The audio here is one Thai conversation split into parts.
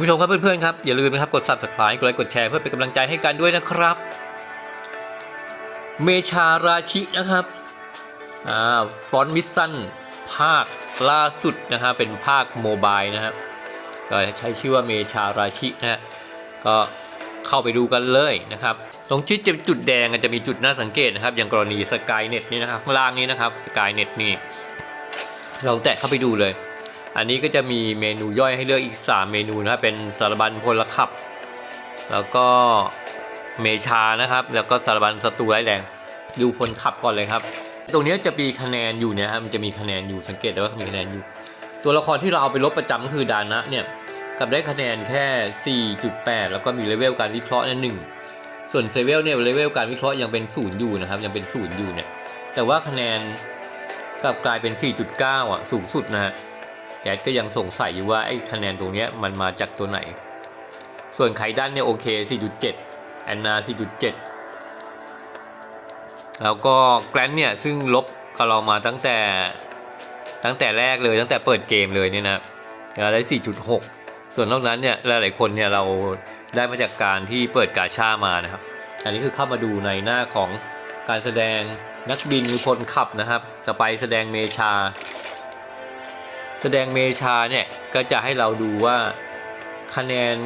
คุณผู้ชมครับเพื่อนๆครับอย่าลืมนะครับกด subscribe กดไลค์กดแชร์เพื่อเป็นกำลังใจให้กันด้วยนะครับ เมชาราชินะครับอ่าฟอนต์มิสซันภาคล่าสุดนะฮะเป็นภาคโมบายนะครับก็ใช้ชื่อว่าเมชาราชินะฮะก็เข้าไปดูกันเลยนะครับตรงที่จะจุดแดงจะมีจุดน่าสังเกตนะครับ อย่างกรณีสกายเน็ตนี่นะครับข้างล่างนี้นะครับสกายเน็ตนี่เราแตะเข้าไปดูเลย อันนี้ก็จะมีเมนูย่อยให้เลือกอีก 3 เมนูนะครับเป็นสารบัญพลขับ แล้วก็เมชานะครับ แล้วก็สารบัญศัตรูร้ายแรงดูพลขับก่อนเลยครับ ตรงนี้จะมีคะแนนอยู่เนี่ยครับมันจะมีคะแนนอยู่สังเกตได้ว่ามีคะแนนอยู่ ตัวละครที่เราเอาไปลบประจำก็คือดานะเนี่ยกับได้คะแนนแค่ 4.8 แล้วก็มีเลเวลการวิเคราะห์เนี่ยหนึ่งส่วนเซเวลเนี่ยเลเวลการวิเคราะห์ยังเป็นศูนย์อยู่นะครับยังเป็นศูนย์อยู่เนี่ยแต่ว่าคะแนนกลับกลายเป็น 4.9 อะสูงสุดนะฮะ แกก็ยังสงสัยอยู่ว่าไอ้คะแนนตรงนี้มันมาจากตัวไหน ส่วนไขดันเนี่ยโอเค 4.7 แอนนา 4.7 แล้วก็แกรนเนี่ยซึ่งลบกับเรามาตั้งแต่ตั้งแต่แรกเลยตั้งแต่เปิดเกมเลยเนี่ยนะได้ 4.6 ส่วนนอกนั้นเนี่ยหลายๆคนเนี่ยเราได้มาจากการที่เปิดกาชามานะครับ อันนี้คือเข้ามาดูในหน้าของการแสดงนักบินหรือพลขับนะครับ ต่อไปแสดงเมชา แสดงเมชาเนี่ยก็จะให้เราดูว่าคะแนน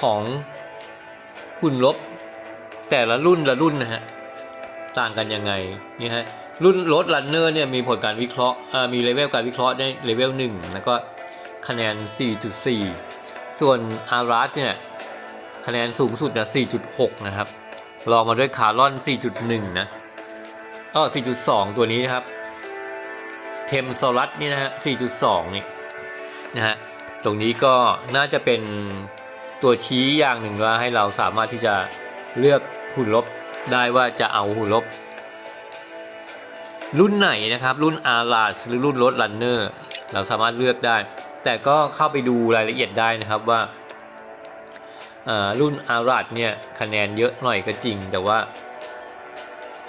ของหุ่นลบ แต่ละรุ่นละรุ่นนะฮะต่างกันยังไงนี่ฮะรุ่นรถรันเนอร์เนี่ยมีผลการวิเคราะห์มีเลเวลการวิเคราะห์ได้เลเวล1แล้วก็คะแนน 4.4 ส่วนอาร์ s เนี่ยคะแนนสูงสุดนะ4.6 นะครับรองมาด้วยคาร์ลอน 4.1 นะอ้อ4.2 ตัวนี้นะครับ มโซลัสนี่นะฮะ 4.2 นี่นะฮะ ตรงนี้ก็น่าจะเป็นตัวชี้อย่างหนึ่งว่าให้เราสามารถที่จะเลือกหุ่นลบได้ว่าจะเอาหุ่นลบ รุ่นไหนนะครับ รุ่น a r a s หรือรุ่นรถ Runner เราสามารถเลือกได้ แต่ก็เข้าไปดูรายละเอียดได้นะครับว่าอ่ารุ่น a r a s เนี่ยคะแนนเยอะหน่อยก็จริง แต่ว่า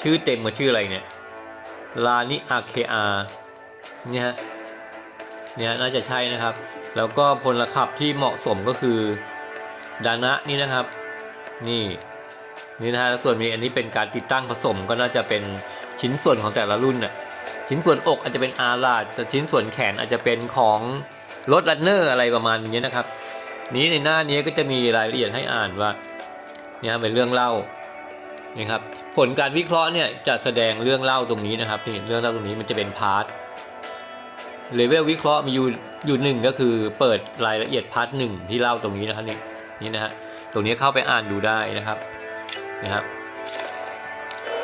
ชื่อเต็มมาชื่ออะไรเนี่ยลานิอาเคอา เนี่ยฮะเนี่ยน่าจะใช่นะครับ แล้วก็พลขับที่เหมาะสมก็คือดานะนี่นะครับ นี่นี่นะฮะแล้วส่วนมีอันนี้เป็นการติดตั้งผสมก็น่าจะเป็นชิ้นส่วนของแต่ละรุ่นน่ะชิ้นส่วนอกอาจจะเป็นอาราดชิ้นส่วนแขนอาจจะเป็นของรถรันเนอร์อะไรประมาณนี้นะครับ นี้ในหน้านี้ก็จะมีรายละเอียดให้อ่านว่าเนี่ยเป็นเรื่องเล่านี่ครับผลการวิเคราะห์เนี่ยจะแสดงเรื่องเล่าตรงนี้นะครับนี่เรื่องเล่าตรงนี้มันจะเป็นพาร์ท เลเวลวิเคราะห์มีอยู่อยู่หนึ่งก็คือเปิดรายละเอียดพาร์ทหนึ่งที่เล่าตรงนี้นะครับนี่นี่นะฮะตรงนี้เข้าไปอ่านดูได้นะครับนะครับ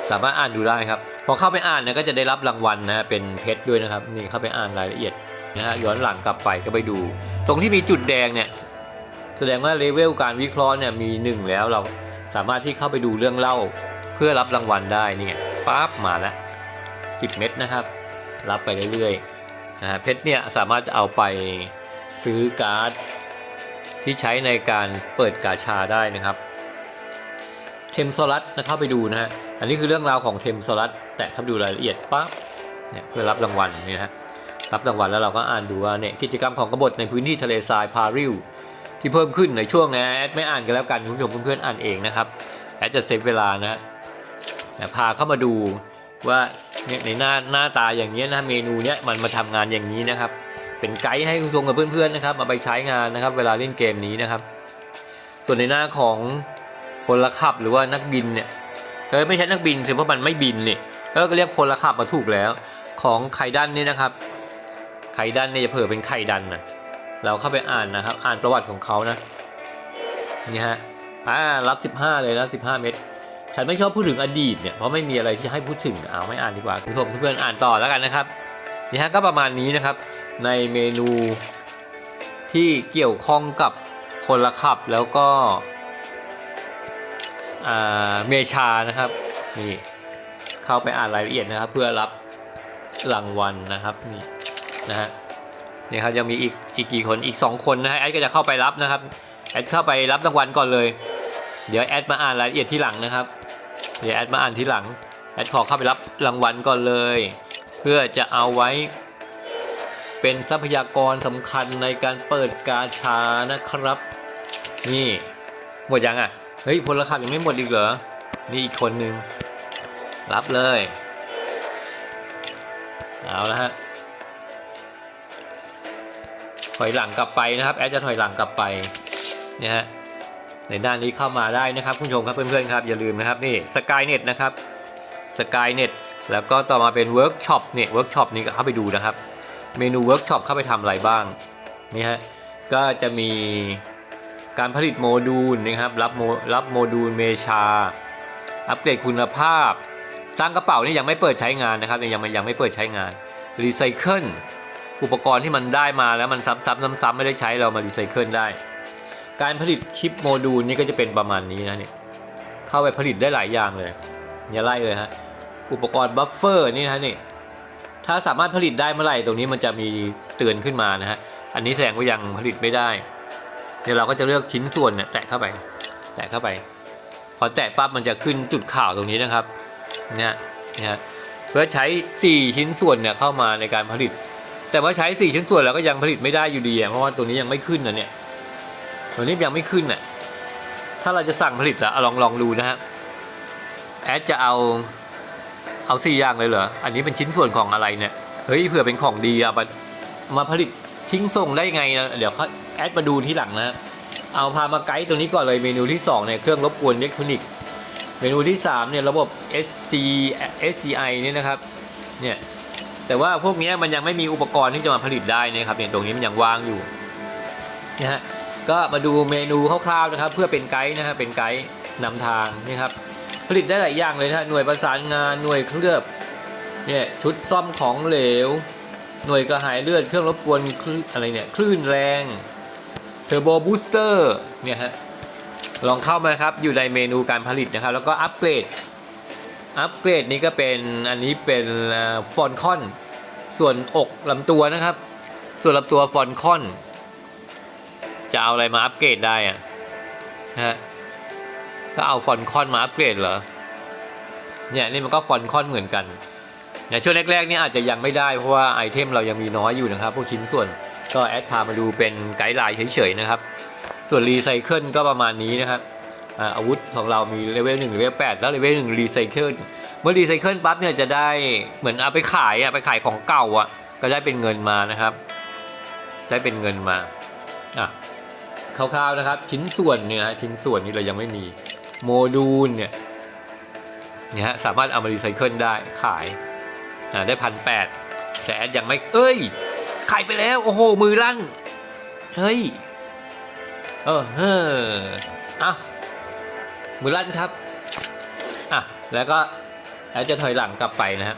สามารถอ่านดูได้ครับพอเข้าไปอ่านเนี่ยก็จะได้รับรางวัลนะเป็นเพชรด้วยนะครับนี่เข้าไปอ่านรายละเอียดนะฮะย้อนหลังกลับไปก็ไปดู ตรงที่มีจุดแดงเนี่ยแสดงว่าเลเวลการวิเคราะห์เนี่ยมีหนึ่งแล้วเราสามารถที่เข้าไปดูเรื่องเล่าเพื่อรับรางวัลได้นี่ไงปั๊บมาแล้ว10 เม็ดนะครับ รับไปเรื่อยๆ นะฮะเพชรเนี่ยสามารถจะเอาไปซื้อการ์ดที่ใช้ในการเปิดกาชาได้นะครับ เทมโซลัสนะเข้าไปดูนะฮะอันนี้คือเรื่องราวของเทมโซลัสแตะเข้าไปดูรายละเอียดปั๊บเนี่ยเพื่อรับรางวัลนี่นะฮะรับรางวัลแล้วเราก็อ่านดูว่าเนี่ยกิจกรรมของกบฏในพื้นที่ทะเลทรายพาริลที่เพิ่มขึ้นในช่วงนี้แอดไม่อ่านกันแล้วกันคุณผู้ชมเพื่อนๆอ่านเองนะครับแอดจะเซฟเวลานะแต่พาเข้ามาดูว่า เนี่ยในหน้าหน้าตาอย่างนี้นะเมนูเนี้ยมันมาทำงานอย่างนี้นะครับ เป็นไกด์ให้คุณผู้ชมกับเพื่อนๆนะครับมาไปใช้งานนะครับ เวลาเล่นเกมนี้นะครับ ส่วนในหน้าของพลขับหรือว่านักบินเนี่ยเออไม่ใช่นักบินสิเพราะมันไม่บินนี่เออก็เรียกพลขับมาถูกแล้ว ของไข่ดันนี่นะครับ ไข่ดันเนี่ยจะเผื่อเป็นไข่ดันนะเราเข้าไปอ่านนะครับ อ่านประวัติของเขานะนี่ฮะอ่ารับ 15 เลยนะ15 เม็ด ฉันไม่ชอบพูดถึงอดีตเนี่ยเพราะไม่มีอะไรที่จะให้พูดถึงเอาไม่อ่านดีกว่าคุณผู้ชมเพื่อนๆอ่านต่อแล้วกันนะครับนี่ฮะก็ประมาณนี้นะครับ ในเมนูที่เกี่ยวข้องกับคนละขับแล้วก็เมชานะครับนี่เข้าไปอ่านรายละเอียดนะครับ เพื่อรับรางวัลนะครับนี่นะฮะนี่ครับยังมีอีกอีกกี่คนอีก 2 คนนะฮะแอดก็จะเข้าไปรับนะครับแอดเข้าไปรับรางวัลก่อนเลย เดี๋ยวแอดมาอ่านรายละเอียดที่หลังนะครับ เดี๋ยวแอดมาอ่านทีหลัง แอดขอเข้าไปรับรางวัลก่อนเลย เพื่อจะเอาไว้ เป็นทรัพยากรสำคัญในการเปิดกาชานะครับ นี่ หมดยังอะ เฮ้ยพลขับยังไม่หมดอีกเหรอ นี่อีกคนนึง รับเลย เอาละฮะ ถอยหลังกลับไปนะครับ แอดจะถอยหลังกลับไปเนี่ยฮะ ในด้านนี้เข้ามาได้นะครับคุณผู้ชมครับเพื่อนๆครับอย่าลืมนะครับนี่ Skynet นะครับ Skynet แล้วก็ต่อมาเป็น Workshop เนี่ย Workshop นี้ก็เข้าไปดูนะครับ เมนู Workshop เข้าไปทำอะไรบ้างนี่ฮะก็จะมีการผลิตโมดูลนะครับรับโมรับโมดูลเมชา อัปเกรดคุณภาพ สร้างกระเป๋านี่ยังไม่เปิดใช้งานนะครับยังยังไม่เปิดใช้งานรีไซเคิลอุปกรณ์ที่มันได้มาแล้วมันซ้ำๆซ้ำๆไม่ได้ใช้เรามารีไซเคิลได้ การผลิตชิปโมดูลนี่ก็จะเป็นประมาณนี้นะเนี่ยเข้าไปผลิตได้หลายอย่างเลยอย่าไล่เลยฮะอุปกรณ์บัฟเฟอร์นี่นะนี่ถ้าสามารถผลิตได้เมื่อไหร่ตรงนี้มันจะมีเตือนขึ้นมานะฮะอันนี้แสดงว่ายังผลิตไม่ได้ เดี๋ยวเราก็จะเลือกชิ้นส่วนเนี่ยแตะเข้าไป แตะเข้าไป พอแตะปั๊บมันจะขึ้นจุดข่าวตรงนี้นะครับเนี่ยนะฮะเพื่อใช้ 4 ชิ้นส่วนเนี่ยเข้ามาในการผลิต แต่ว่าใช้ 4 ชิ้นส่วนแล้วก็ยังผลิตไม่ได้อยู่ดีเพราะว่าตัวนี้ยังไม่ขึ้นนะเนี่ย ตัวนี้ยังไม่ขึ้นอะ ถ้าเราจะสั่งผลิตอะลองลองดูนะฮะแอดจะเอาเอาสี่อย่างเลยเหรอ อันนี้เป็นชิ้นส่วนของอะไรเนี่ย เฮ้ยเผื่อเป็นของดีอะมามาผลิตทิ้งส่งได้ไงนะเดี๋ยวเขาแอดมาดูที่หลังนะ เอาพามาไกด์ตัวนี้ก่อนเลยเมนูที่2เนี่ยเครื่องรบกวนอิเล็กทรอนิกส์เมนูที่3เนี่ยระบบ SC SCI เนี่ยนะครับ เนี่ยแต่ว่าพวกนี้มันยังไม่มีอุปกรณ์ที่จะมาผลิตได้นะครับเนี่ยตรงนี้มันยังว่างอยู่นะฮะ ก็มาดูเมนูคร่าวๆนะครับ เพื่อเป็นไกด์นะครับเป็นไกด์นำทางนี่ครับผลิตได้หลายอย่างเลยนะฮะหน่วยประสานงานหน่วยเคลือบเนี่ยชุดซ่อมของเหลว หน่วยกระหายเลือดเครื่องรบกวนคลื่นอะไรเนี่ยคลื่นแรงเทอร์โบบูสเตอร์เนี่ยฮะลองเข้ามาครับอยู่ในเมนูการผลิตนะครับ แล้วก็อัปเกรดอัปเกรดนี้ก็เป็นอันนี้เป็นฟอนคอน ส่วนอกลำตัวนะครับ ส่วนลำตัวฟอนคอน จะเอาอะไรมาอัปเกรดได้อะนะฮะก็เอาฟอนคอนมาอัปเกรดเหรอเนี่ยนี่มันก็ฟอนคอนเหมือนกันในช่วงแรกๆนี่อาจจะยังไม่ได้เพราะว่าไอเทมเรายังมีน้อยอยู่นะครับ พวกชิ้นส่วนก็แอดพามาดูเป็นไกด์ไลน์เฉยๆนะครับ ส่วนรีไซเคิลก็ประมาณนี้นะครับอาวุธของเรามีเลเวล1เลเวล8แล้วเลเวล1รีไซเคิลเมื่อรีไซเคิลปั๊บเนี่ยจะได้เหมือนเอาไปขายอะไปขายของเก่าอะก็ได้เป็นเงินมานะครับ ได้เป็นเงินมาอะ คร่าวๆนะครับ ชิ้นส่วนเนี่ยชิ้นส่วนนี้เรายังไม่มีโมดูลเนี่ยเนี่ยฮะสามารถเอามารีไซเคิลได้ขายอ่าได้พันแปดแต่แอดยังไม่เอ้ยขายไปแล้ว โอ้โห มือลั่น เฮ้ย เออเฮ้ออะมือลั่นครับอะแล้วก็แอดจะถอยหลังกลับไปนะฮะ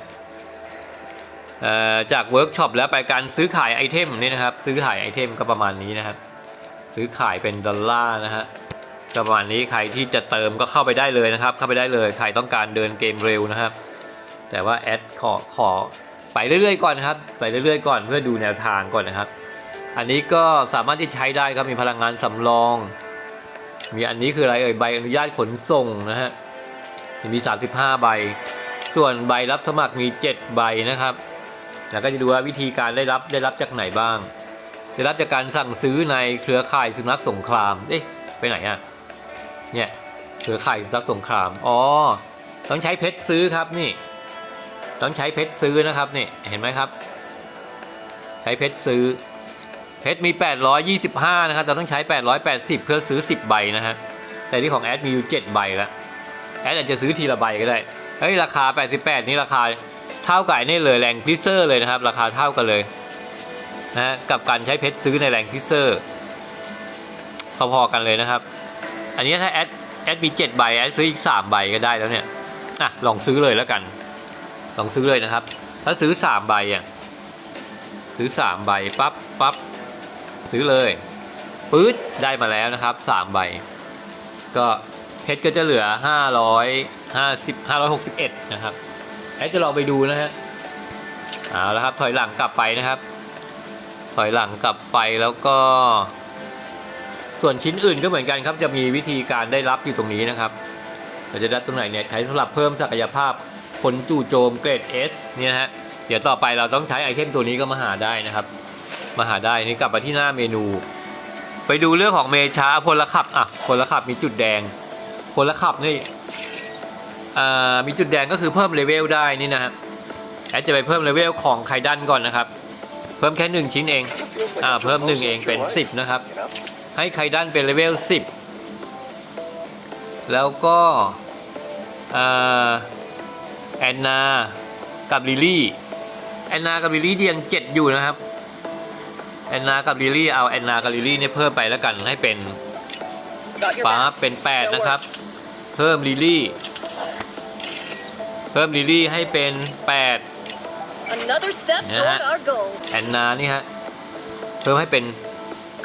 เอ่อจากเวิร์กช็อปแล้วไปการซื้อขายไอเทมนี่นะครับ ซื้อขายไอเทมก็ประมาณนี้นะครับ ซื้อขายเป็นดอลลาร์นะฮะก็ประมาณนี้ใครที่จะเติมก็เข้าไปได้เลยนะครับ เข้าไปได้เลยใครต้องการเดินเกมเร็วนะครับ แต่ว่าแอดขอขอไปเรื่อยๆก่อนนะครับไปเรื่อยๆก่อนเพื่อดูแนวทางก่อนนะครับ อันนี้ก็สามารถที่ใช้ได้ครับมีพลังงานสำรอง มีอันนี้คืออะไรเอ่ยใบอนุญาตขนส่งนะฮะมี 35 ใบ ส่วนใบรับสมัครมี 7 ใบนะครับ แล้วก็จะดูว่าวิธีการได้รับได้รับจากไหนบ้าง ได้รับจากการสั่งซื้อในเครือข่ายสุนัขสงคราม เอ๊ะ ไปไหนอะเนี่ย เครือข่ายสุนัขสงคราม อ๋อ ต้องใช้เพชรซื้อครับนี่ ต้องใช้เพชรซื้อนะครับนี่ เห็นไหมครับ ใช้เพชรซื้อ เพชรมี 825 นะครับแต่ต้องใช้ 880 เพื่อซื้อ 10 ใบนะฮะ แต่ที่ของแอดมีอยู่7ใบล้วแอดอาจจะซื้อทีละใบก็ได้ เฮ้ย ราคา 88 นี่ราคาเท่ากับนี่เลยแรงพิเซอร์เลยนะครับ ราคาเท่ากันเลย นะกับการใช้เพชรซื้อในแรงพิเซอร์ พอๆกันเลยนะครับ อันนี้ถ้าแอดแอดมี7ใบแอดซื้ออีก3ใบก็ได้แล้วเนี่ยอะลองซื้อเลยแล้วกัน ลองซื้อเลยนะครับ ถ้าซื้อสามใบอะซื้อสามใบปั๊บปั๊บซื้อเลยปื๊ดได้มาแล้วนะครับสามใบ ก็เพชรก็จะเหลือห้าร้อยห้าสิบห้าร้อยหกสิบเอ็ดนะครับแอดจะลองไปดูนะฮะเอาละครับถอยหลังกลับไปนะครับ ถอยหลังกลับไปแล้วก็ ส่วนชิ้นอื่นก็เหมือนกันครับ จะมีวิธีการได้รับอยู่ตรงนี้นะครับ เราจะได้ตรงไหนเนี่ยใช้สำหรับเพิ่มศักยภาพคนจู่โจมเกรด S เนี่ยนะฮะเดี๋ยวต่อไปเราต้องใช้ไอเทมตัวนี้ก็มาหาได้นะครับ มาหาได้นี่กลับมาที่หน้าเมนู ไปดูเรื่องของเมชาพลขับอะพลขับมีจุดแดงพลขับนี่มีจุดแดงก็คือเพิ่มเลเวลได้นี่นะครับแอดจะไปเพิ่มเลเวลของไคดันก่อนนะครับ เพิ่มแค่หนึ่งชิ้นเองอ่าเพิ่มหนึ่งเองเป็น10นะครับ ให้ไคดันเป็นเลเวล10แล้วก็อ่าแอนนากับลิลี่แอนนากับลิลี่ยังเจ็ดอยู่นะครับแอนนากับลิลี่เอาแอนนากับลิลี่เนี่ยเพิ่มไปแล้วกันให้เป็นฟ้าเป็น8นะครับ เพิ่มลิลี่เพิ่มลิลลี่ให้เป็น8 Another step Yeah. toward our goal. แอนนานี่ฮะเพิ่มให้เป็น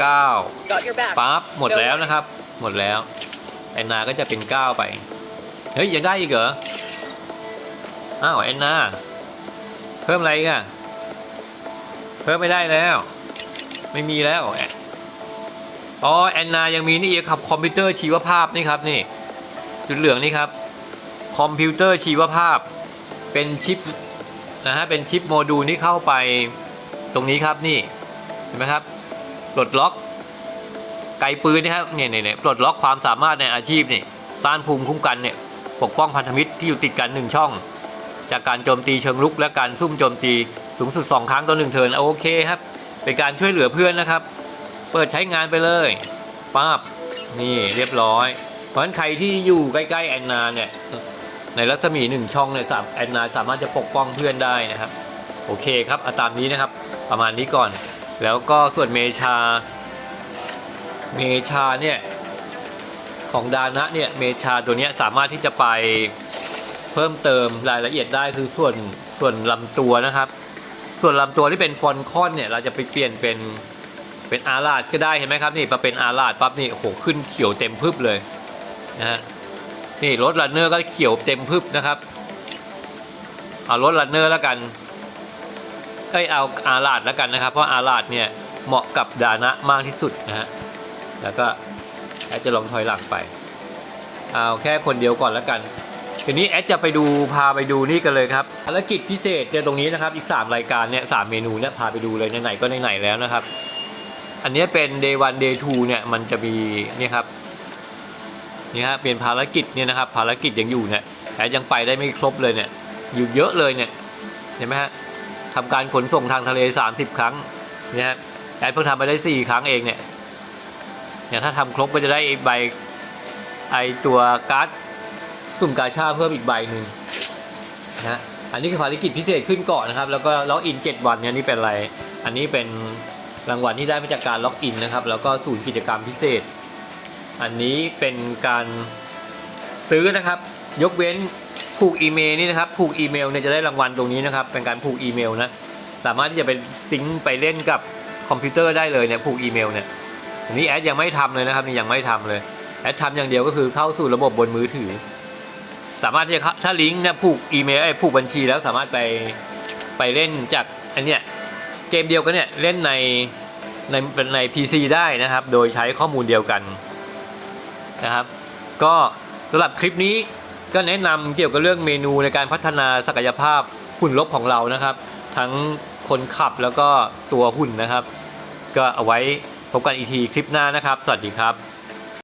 9 Got your back. ปั๊บ หมดแล้วนะครับ หมดแล้ว แอนนาก็จะเป็น 9 ไป เฮ้ย ยังได้อีกเหรอ อ้าว แอนนา เพิ่มอะไรอีกอะเพิ่มไม่ได้แล้ว ไม่มีแล้วแอะอ๋อ แอนนายังมีนี่อีกครับคอมพิวเตอร์ชีวภาพนี่ครับนี่จุดเหลืองนี่ครับ คอมพิวเตอร์ชีวภาพ เป็นชิป นะฮะเป็นชิปโมดูลที่เข้าไปตรงนี้ครับนี่เห็นไหมครับปลดล็อกไกปืนนะครับเนี่ยเนี่ยเนี่ยปลดล็อกความสามารถในอาชีพนี่ต้านภูมิคุ้มกันเนี่ยปกป้องพันธมิตรที่อยู่ติดกันหนึ่งช่อง จากการโจมตีเชิงลุก และการซุ่มโจมตีสูงสุด 2 ครั้งต่อหนึ่งเทินโอเคครับเป็นการช่วยเหลือเพื่อนนะครับ เปิดใช้งานไปเลยป้าบนี่เรียบร้อย เพราะฉะนั้นใครที่อยู่ใกล้ๆแอนนาเนี่ย ในรัศมีหนึ่งช่องเนี่ยสามแอนนาสามารถจะปกป้องเพื่อนได้นะครับ โอเคครับอาตามนี้นะครับ ประมาณนี้ก่อน แล้วก็ส่วนเมชา เมชาเนี่ยของดานะเนี่ยเมชาตัวนี้สามารถที่จะไปเพิ่มเติมรายละเอียดได้คือส่วนส่วนลำตัวนะครับ ส่วนลำตัวที่เป็นฟอนคอนเนี่ยเราจะไปเปลี่ยนเป็นเป็นอาราดก็ได้เห็นไหมครับนี่พอเป็นอาราดปั๊บนี่โอ้โหขึ้นเขียวเต็มพึบเลยนะฮะ นี่รถรันเนอร์ก็เขียวเต็มพึบนะครับเอารถรันเนอร์แล้วกันเอ้ยเอาอาราดแล้วกันนะครับ เพราะอาราดเนี่ยเหมาะกับดานะมากที่สุดนะฮะแล้วก็แอดจะลองถอยหลังไปเอาแค่คนเดียวก่อนแล้วกันทีนี้แอดจะไปดูพาไปดูนี่กันเลยครับภารกิจพิเศษเนี่ยตรงนี้นะครับอีก 3 รายการเนี่ยสเมนูเนี่ยพาไปดูเลยไหนๆก็ไหนๆแล้วนะครับ อันนี้เป็น day 1 day 2เนี่ยมันจะมีเนี่ยครับ นี่ฮะเป็นภารกิจเนี่ยนะครับภารกิจยังอยู่เนี่ยแอดยังไปได้ไม่ครบเลยเนี่ยอยู่เยอะเลยเนี่ยเห็นไหมฮะทำการขนส่งทางทะเล 30 ครั้งนี่ฮะแอดเพิ่งทำไปได้ 4 ครั้งเองเนี่ยเนี่ยถ้าทำครบก็จะได้ใบไอตัวการ์ดสุ่มกาชาเพิ่มอีกใบหนึ่งนะฮะอันนี้คือภารกิจพิเศษขึ้นเกาะนะครับ แล้วก็ล็อกอิน 7 วันเนี่ยนี่เป็นอะไร อันนี้เป็นรางวัลที่ได้มาจากการล็อกอินนะครับ แล้วก็ศูนย์กิจกรรมพิเศษ อันนี้เป็นการซื้อนะครับ ยกเว้นผูกอีเมลนี่นะครับผูกอีเมลเนี่ยจะได้รางวัลตรงนี้นะครับ เป็นการผูกอีเมลนะสามารถที่จะไปซิงค์ไปเล่นกับคอมพิวเตอร์ได้เลยเนี่ยผูกอีเมลเนี่ยอันนี้แอดยังไม่ทำเลยนะครับนี่ยังไม่ทำเลยแอดทำอย่างเดียวก็คือเข้าสู่ระบบบนมือถือ สามารถที่จะถ้าลิงก์เนี่ยผูกอีเมลไอ้ผูกบัญชีแล้วสามารถไปไปเล่นจากอันเนี้ยเกมเดียวกันเนี่ยเล่นในในใน PC ได้นะครับ โดยใช้ข้อมูลเดียวกัน นะครับ ก็สำหรับคลิปนี้ก็แนะนำเกี่ยวกับเรื่องเมนูในการพัฒนาศักยภาพหุ่นลบของเรานะครับ ทั้งคนขับแล้วก็ตัวหุ่นนะครับ ก็เอาไว้พบกันอีกทีคลิปหน้านะครับ สวัสดีครับ